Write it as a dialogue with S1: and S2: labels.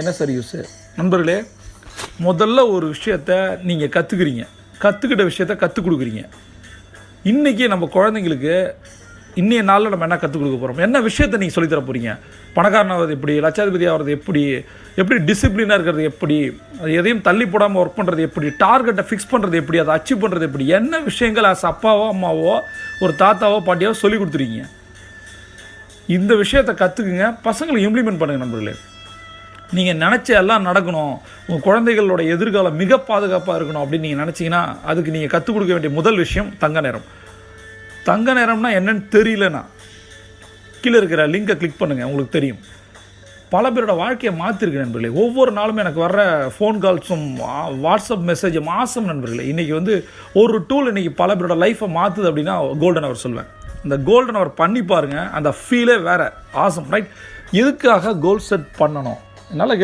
S1: என்ன sir use நண்பர்களே முதல்ல ஒரு விஷயத்த நீங்கள் கற்றுக்குறீங்க கற்றுக்கிட்ட விஷயத்த கற்றுக் கொடுக்குறீங்க. இன்றைக்கி நம்ம குழந்தைங்களுக்கு இன்றைய நாளில் நம்ம என்ன கற்றுக் கொடுக்க போகிறோம் என்ன விஷயத்தை நீங்கள் சொல்லித்தர போகிறீங்க பணக்காரன் ஆகிறது எப்படி லட்சாதிபதி ஆகிறது எப்படி எப்படி டிசிப்ளினாக இருக்கிறது எப்படி அது எதையும் தள்ளி போடாமல் ஒர்க் பண்ணுறது எப்படி டார்கெட்டை ஃபிக்ஸ் பண்ணுறது எப்படி அதை அச்சீவ் பண்ணுறது எப்படி என்ன விஷயங்கள் ஆஸ் அப்பாவோ அம்மாவோ ஒரு தாத்தாவோ பாட்டியாவோ சொல்லி கொடுத்துருக்கீங்க? இந்த விஷயத்தை கற்றுக்குங்க பசங்களை இம்ப்ளிமெண்ட் பண்ணுங்க நண்பர்களே. நீங்கள் நினச்ச எல்லாம் நடக்கணும். உங்கள் குழந்தைகளோட எதிர்காலம் மிக பாதுகாப்பாக இருக்கணும் அப்படின்னு நீங்கள் நினச்சிங்கன்னா அதுக்கு நீங்கள் கற்றுக் கொடுக்க வேண்டிய முதல் விஷயம் தங்க நேரம். தங்க நேரம்னா என்னன்னு தெரியலனா கீழே இருக்கிற லிங்கை கிளிக் பண்ணுங்கள் உங்களுக்கு தெரியும். பல பேரோட வாழ்க்கையை மாற்றிருக்கு நண்பர்களே. ஒவ்வொரு நாளும் எனக்கு வர்ற ஃபோன் கால்ஸும் வாட்ஸ்அப் மெசேஜும் ஆசம் நண்பர்களே. இன்றைக்கி வந்து ஒரு டூல் இன்றைக்கி பல பேரோட லைஃப்பை மாற்றுது அப்படின்னா கோல்டன் அவர் சொல்வேன். இந்த கோல்டன் அவர் பண்ணி பாருங்கள் அந்த ஃபீலே வேறு. ஆசம் ரைட் எதுக்காக கோல் செட் பண்ணணும்? என்னால்